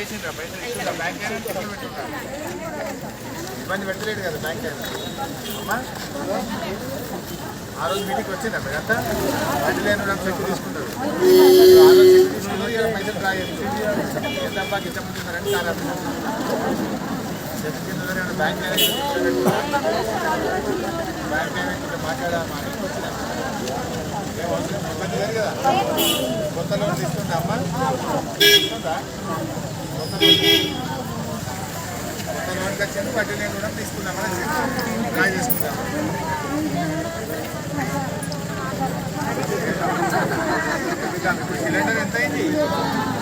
ఇచ్చిండ్రా పైసలు ఇచ్చిండ్రా బ్యాంక్ అయినా ఇబ్బంది పెట్టలేడు కదా బ్యాంక్ అయినా అమ్మా ఆ రోజు మీటింగ్కి వచ్చిందా మీరంతా వడ్డీ లేని వాళ్ళకి చెక్కు తీసుకుంటారు ఆ రోజు చెక్కు తీసుకున్నారు ఇలా పైసలు కింద బ్యాంక్ బ్యాంక్ ఇట్లా మాట్లాడామా అని వచ్చినా ఏం అవసరం ఇబ్బంది లేదు కదా కొత్త లోన్ తీసుకుందా అమ్మా తీసుకుందా ఒక లోన్ వచ్చాను లోన్కి నేను వడ్డీ కూడా తీసుకుందామని డ్రా ఇప్పుడు సిలిండర్ ఎంత అయింది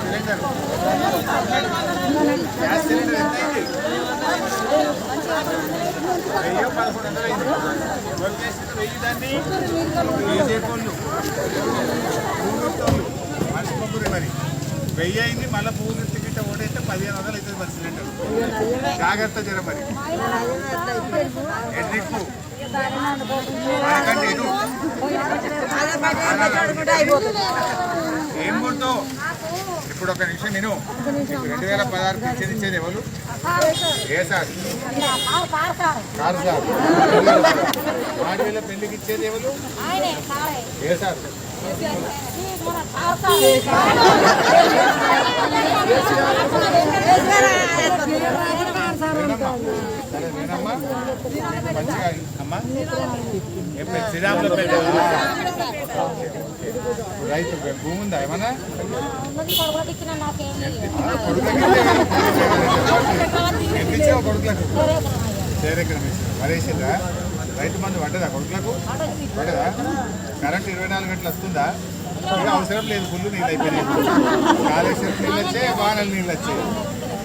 సిలిండర్ గ్యాస్ సిలిండర్ ఎంత అయింది వెయ్యి పదకొండు వందలు అయింది వర్క్ చేసింది వెయ్యి దాన్ని బీజేపీ పూర్వోత్తోళ్ళు మనిషి మరి వెయ్యి అయింది మళ్ళీ పూర్తి టికెట్ ఓటైతే పదిహేను వందలు అవుతుంది మరి సిలిండర్. జాగ్రత్త జర మరి. ఎన్నికు ఏం కొడతావు? ఇప్పుడు ఒక నిమిషం నేను రెండు వేల పదహారు ఇచ్చేది ఇచ్చేది ఎవరు? ఏ సార్? కాదు సార్. ఆడవేళ పెళ్ళికి ఇచ్చేది ఎవరు? ఏ సార్? వేణమ్మా సరే మంచిగా అమ్మా. ఏం పేరు? రైతు భూమి ఉందా ఏమన్నా? ఆ, కొడుకులకు మరేసిందా రైతు మందు పడ్డదా కొడుకులకు? పడ్డదా? కరెంట్ ఇరవై నాలుగు గంటలు వస్తుందా? అవసరం లేదు ఫుల్ నీళ్ళు అయిపోయినాయి. కాళేశ్వరం నీళ్ళు వచ్చాయి వానలు నీళ్ళు వచ్చాయి.